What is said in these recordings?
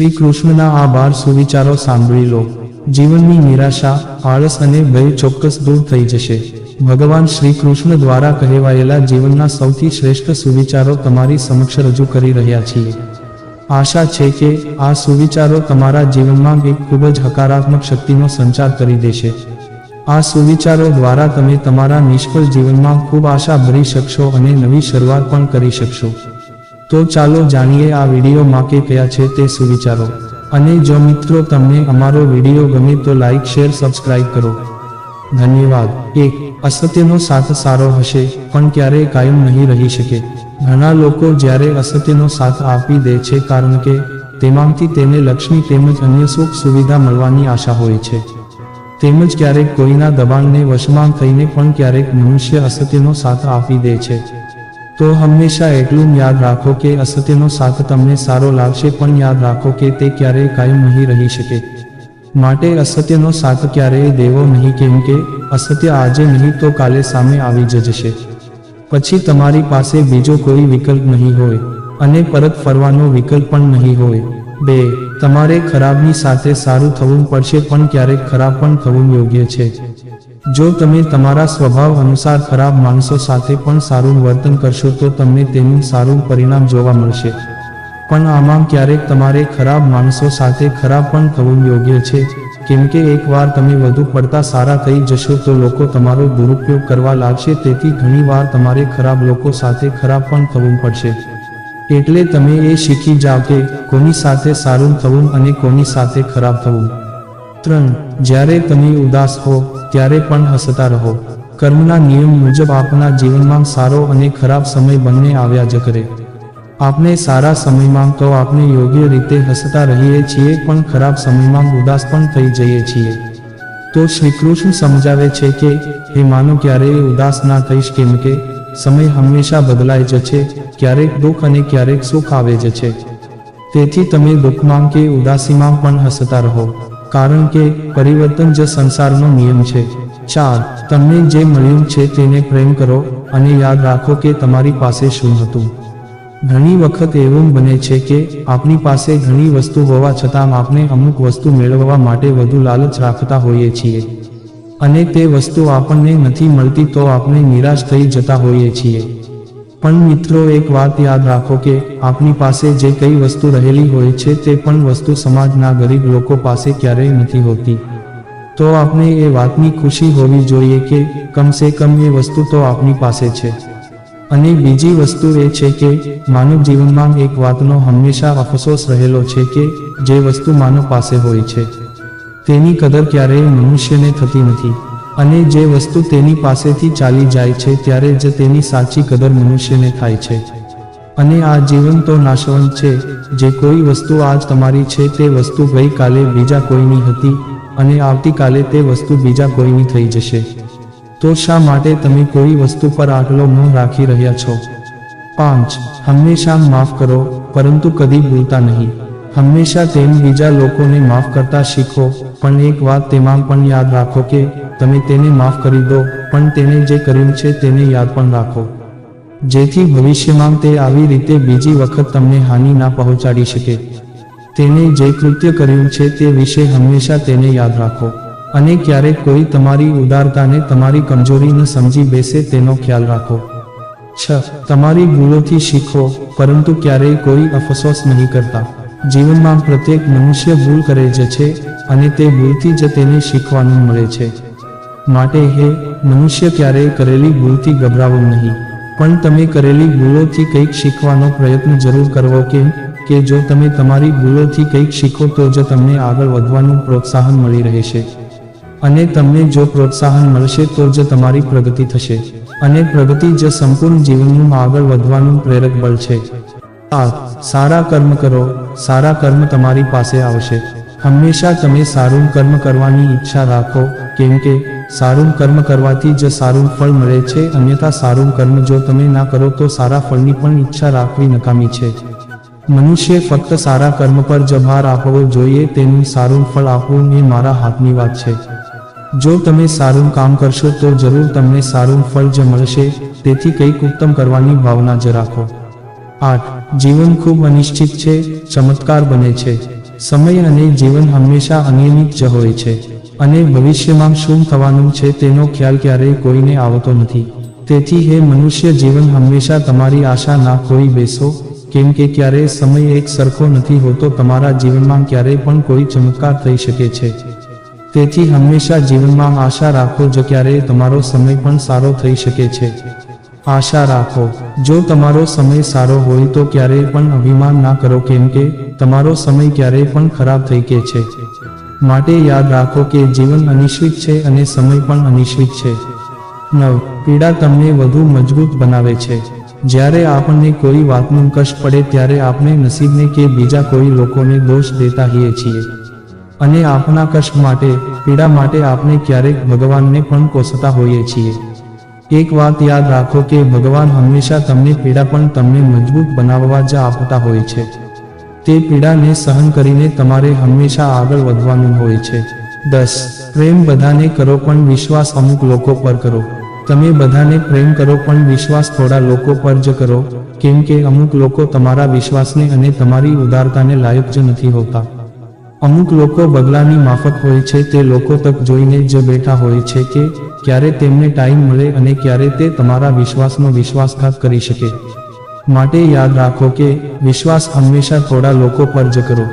શ્રી કૃષ્ણના આ બાર સુવિચારો સાંભળી લો. જીવનની નિરાશા, આળસ અને ભય ચોક્કસ દૂર થઈ જશે. ભગવાન શ્રી કૃષ્ણ દ્વારા કહેવાયેલા જીવનના સૌથી શ્રેષ્ઠ સુવિચારો તમારી સમક્ષ રજૂ કરી રહ્યા છીએ. આશા છે કે આ સુવિચારો તમારા જીવનમાં એક ખૂબ જ હકારાત્મક શક્તિનો સંચાર કરી દેશે. આ સુવિચારો દ્વારા તમે તમારા નિષ્ફળ જીવનમાં ખૂબ આશા ભરી શકશો અને નવી શરૂઆત પણ કરી શકશો. તો ચાલો જાણીએ આ વિડીયોમાં કે કયા છે તે સુવિચારો. અને જો મિત્રો તમને અમારો વીડિયો ગમે તો લાઇક શેર, સબસ્ક્રાઇબ કરો. ધન્યવાદ. એક, અસત્યનો સાથ સારો હશે, પણ ક્યારેય કાયમ નહીં રહી શકે. ઘણા લોકો જ્યારે અસત્યનો સાથ આપી દે છે કારણ કે તેમાંથી તેને લક્ષ્મી તેમજ અન્ય સુખ સુવિધા મળવાની આશા હોય છે. તેમજ ક્યારેક કોઈના દબાણને વશમાં થઈને પણ ક્યારેક મનુષ્ય અસત્યનો સાથ આપી દે છે. તો હંમેશા એટલું યાદ રાખો કે અસત્યનો સાથ તમને સારો લાગશે, પણ યાદ રાખો કે તે ક્યારેય કાયમ નહીં રહી શકે. માટે અસત્યનો સાથ ક્યારેય દેવો નહીં, કેમ કે અસત્ય આજે નહીં તો કાલે સામે આવી જ જશે. પછી તમારી પાસે બીજો કોઈ વિકલ્પ નહીં હોય અને પરત ફરવાનો વિકલ્પ પણ નહીં હોય. બે, તમારે ખરાબની સાથે સારું થવું પડશે, પણ ક્યારેક ખરાબ પણ થવું યોગ્ય છે. જો તમે તમારા સ્વભાવ અનુસાર ખરાબ માણસો સાથે પણ સારું વર્તન કરશો તો તમને તેનું સારું પરિણામ જોવા મળશે. પણ આમાં ક્યારેક તમારે ખરાબ માણસો સાથે ખરાબ પણ થવું યોગ્ય છે. કેમ કે એકવાર તમે વધુ પડતા સારા થઈ જશો તો લોકો તમારો દુરુપયોગ કરવા લાગશે, તેથી ઘણીવાર તમારે ખરાબ લોકો સાથે ખરાબ પણ થવું પડશે. એટલે તમે એ શીખી જાઓ કે કોની સાથે સારું થવું અને કોની સાથે ખરાબ થવું. ત્રણ, જ્યારે તમે ઉદાસ હો ત્યારે પણ હસતા રહો. કર્મના નિયમ મુજબ આપના જીવનમાં સારો અને ખરાબ સમય બંને આવ્યા જ કરે. આપણે સારા સમયમાં તો આપણે યોગ્ય રીતે હસતા રહીએ છીએ પણ ખરાબ સમયમાં ઉદાસ પણ થઈ જઈએ છીએ. તો શ્રી કૃષ્ણ સમજાવે છે કે, હે માનો, ક્યારેય ઉદાસ ના થઈશ કેમ કે, સમય હંમેશા બદલાય જ છે, ક્યારેક દુઃખ અને ક્યારેક સુખ આવે જ છે. તેથી તમે દુઃખમાં કે ઉદાસીમાં પણ હસતા રહો. કારણ કે પરિવર્તન જ સંસારનો નિયમ છે. ચાર, તમને જે મળ્યું છે તેને પ્રેમ કરો અને યાદ રાખો કે તમારી પાસે શું હતું. ઘણી વખત એવું બને છે કે આપણી પાસે ઘણી વસ્તુ હોવા છતાં આપણે અમુક વસ્તુ મેળવવા માટે વધુ લાલચ રાખતા હોઈએ છીએ. અને તે વસ્તુ આપણને નથી મળતી તો આપણે નિરાશ થઈ જતા હોઈએ છીએ. પણ મિત્રો, એક વાત યાદ રાખો કે આપની પાસે જે કઈ વસ્તુ રહેલી હોય છે તે પણ વસ્તુ સમાજના ગરીબ લોકો પાસે ક્યારેય નથી હોતી. તો આપણે એ વાતની ખુશી હોવી જોઈએ કે કમસે કમ એ વસ્તુ તો આપની પાસે છે. અને બીજી વસ્તુ એ છે કે માનવ જીવનમાં એક વાતનો હંમેશા અફસોસ રહેલો છે કે જે વસ્તુ માનવ પાસે હોય છે, તેની કદર ક્યારેય મનુષ્યને થતી નથી. અને જે વસ્તુ તેની પાસેથી ચાલી જાય છે ત્યારે જ તેની સાચી કદર મનુષ્યને થાય છે. અને આ જીવન તો નાશવંત છે, જે કોઈ વસ્તુ આજ તમારી છે તે વસ્તુ ગઈકાલે બીજા કોઈની હતી અને આવતીકાલે તે વસ્તુ બીજા કોઈની થઈ જશે. તો શા માટે તમે કોઈ વસ્તુ પર આટલો મોહ રાખી રહ્યા છો? પાંચ, હંમેશા માફ કરો, પરંતુ કદી ભૂલતા નહીં. હંમેશા તેમ બીજા લોકોને માફ કરતા શીખો, પણ એક વાત તેમાં પણ યાદ રાખો કે, તમે તેને માફ કરી દો, પણ તેણે જે કર્યું છે તેને યાદ પણ રાખો. જેથી ભવિષ્યમાં તે આવી રીતે બીજી વખત તમને હાનિ ના પહોંચાડી શકે. તેણે જે કૃત્ય કર્યું છે તે વિશે હંમેશા તેને યાદ રાખો. અને ક્યારેક કોઈ તમારી ઉદારતાને તમારી કમજોરીને સમજી બેસે તેનો ખ્યાલ રાખો. છ. તમારી ભૂલોથી શીખો, પરંતુ ક્યારેય કોઈ અફસોસ નહીં કરતા. જીવનમાં પ્રત્યેક મનુષ્ય ભૂલ કરે જ છે અને તે ભૂલથી જ તેને શીખવાનું મળે છે. માટે હે, મનુષ્ય ક્યારેય કરેલી ભૂલથી ગભરાવો નહીં. પણ તમે કરેલી ભૂલોથી કંઈક શીખવાનો પ્રયત્ન જરૂર કરવો કેમ કે જો તમે તમારી ભૂલોથી કંઈક શીખો તો જ તમને આગળ વધવાનું પ્રોત્સાહન મળી રહેશે. અને તમને જો પ્રોત્સાહન મળશે તો જ તમારી પ્રગતિ થશે. અને પ્રગતિ જ સંપૂર્ણ જીવનનું આગળ વધવાનું પ્રેરક બળ છે. સાત સારા કર્મ કરો, સારા કર્મ તમારી પાસે આવશે. હંમેશા તમે સારું કર્મ કરવાની ઈચ્છા રાખો, કેમ કે સારું કર્મ કરવાથી જ સારું ફળ મળે છે, અન્યથા સારું કર્મ જો તમે ના કરો તો સારા ફળની પણ ઈચ્છા રાખવી નકામી છે. મનુષ્ય ફક્ત સારા કર્મ પર જ ભાર આપવો જોઈએ, તેનું સારું ફળ આપવું એ મારા હાથની વાત છે. જો તમે સારું કામ કરશો તો જરૂર તમને સારું ફળ જ મળશે, તેથી કંઈક ઉત્તમ કરવાની ભાવના જ રાખો. આઠ જીવન ખૂબ અનિશ્ચિત છે, ચમત્કાર બને છે. સમય અને જીવન હંમેશા અનિયમિત જ હોય છે. અને ભવિષ્યમાં શું થવાનું છે તેનો ખ્યાલ ક્યારેય કોઈને આવતો નથી. તેથી હે મનુષ્ય, જીવન હંમેશા તમારી આશા ના ખોઈ બેસો. કેમ કે ક્યારેય સમય એક સરખો નથી હોતો, તમારા જીવનમાં ક્યારેય પણ કોઈ ચમત્કાર થઈ શકે છે. તેથી હંમેશા જીવનમાં આશા રાખો જો ક્યારેય તમારો સમય પણ સારો થઈ શકે છે. આશા રાખો. જો તમારો સમય સારો હોય તો ક્યારેય પણ અભિમાન ના કરો કેમ કે તમારો સમય ક્યારેય પણ ખરાબ થઈ કે છે. માટે યાદ રાખો કે જીવન અનિશ્ચિત છે અને સમય પણ અનિશ્ચિત છે. નવ, પીડા તમને વધુ મજબૂત બનાવે છે. જ્યારે આપણને કોઈ વાતનું કષ્ટ પડે ત્યારે આપણે નસીબને કે બીજા કોઈ લોકોને દોષ દેતા હોઈએ છીએ. અને આપણા કષ્ટ માટે, પીડા માટે આપણે ક્યારેક ભગવાનને પણ કોસતા હોઈએ છીએ. એક વાત યાદ રાખો કે ભગવાન હંમેશા તમને પીડા પણ તમને મજબૂત બનાવવા જ આપતા હોય છે. તે પીડાને સહન કરીને તમારે હંમેશા આગળ વધવાનું હોય છે. દસ, પ્રેમ બધાને કરો પણ વિશ્વાસ અમુક લોકો પર કરો. તમે બધાને પ્રેમ કરો પણ વિશ્વાસ થોડા લોકો પર જ કરો. કેમ કે અમુક લોકો તમારા વિશ્વાસને અને તમારી ઉદારતાને લાયક જ નથી હોતા. અમુક લોકો બગલાની માફક હોય છે, તે લોકો તક જોઈને જ બેઠા હોય છે કે ક્યારે તેમને ટાઈમ મળે અને ક્યારે તે તમારા વિશ્વાસનો વિશ્વાસઘાત કરી શકે. માટે યાદ રાખો કે વિશ્વાસ હંમેશા થોડા લોકો પર જ કરો.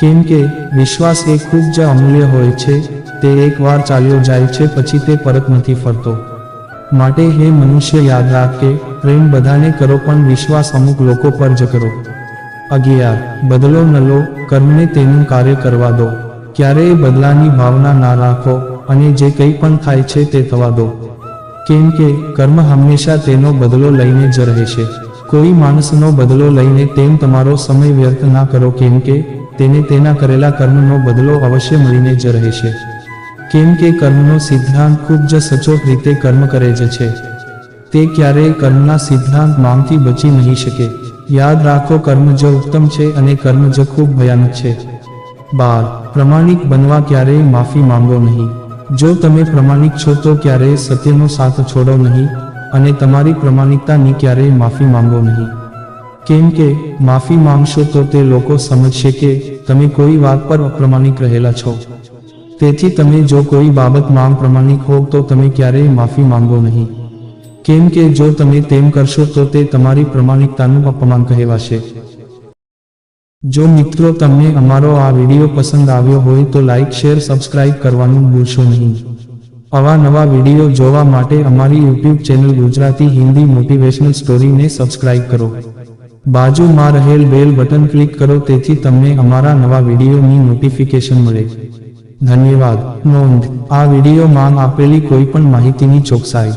કેમ કે વિશ્વાસ એ ખૂબ જ અમૂલ્ય હોય છે, તે એકવાર ચાલ્યો જાય છે, પછી તે પરત નથી ફરતો. માટે હે મનુષ્ય, યાદ રાખ કે પ્રેમ બધાને કરો, પણ વિશ્વાસ અમુક લોકો પર જ કરો. અગિયાર, બદલો ન લો કર્મને તેનું કાર્ય કરવા દો. ક્યારેય બદલાની ભાવના ના રાખો અને જે કંઈ પણ થાય છે તે થવા દો. કેમ કે કર્મ હંમેશા તેનો બદલો લઈને જ રહેશે કોઈ માણસનો બદલો લઈને તેમ તમારો સમય વ્યર્થ ના કરો કેમ કે તેને તેના કરેલા કર્મનો બદલો અવશ્ય મળીને જ રહેશે કેમ કે કર્મનો સિદ્ધાંત ખૂબ જ સચોટ રીતે કર્મ કરે જ છે. તે ક્યારેય કર્મના સિદ્ધાંત માંગથી બચી નહીં શકે. યાદ રાખો, કર્મ જ ઉત્તમ છે અને કર્મ જ ખૂબ ભયાનક છે. બાર, પ્રમાણિક બનવા ક્યારેય માફી માંગો નહીં. જો તમે પ્રમાણિક છો તો ક્યારેય સત્યનો સાથ છોડો નહીં અને તમારી પ્રમાણિકતાની ક્યારેય માફી માંગો નહીં. કેમ કે માફી માંગશો તો તે લોકો સમજશે કે તમે કોઈ વાત પર અપ્રમાણિક રહેલા છો. તેથી તમે જો કોઈ બાબતમાં પ્રમાણિક હોવ તો તમે ક્યારેય માફી માંગો નહીં. કેમ કે જો તમે તેમ કરશો તો તે તમારી પ્રમાણિકતાનું અપમાન કહેવાશે. જો મિત્રો તમને અમારો આ વીડિયો પસંદ આવ્યો હોય તો લાઇક શેર, સબસ્ક્રાઇબ કરવાનું ભૂલશો નહીં. આવા નવા વીડિયો જોવા માટે અમારી YouTube channel Gujarati Hindi motivational સ્ટોરીને subscribe કરો. બાજુમાં રહેલ બેલ બટન ક્લિક કરો, તેથી તમને અમારા નવા વિડીયોની નોટિફિકેશન મળે. ધન્યવાદ. નોંધ, આ વિડીયોમાં આપેલી કોઈપણ માહિતીની ચોકસાઈ.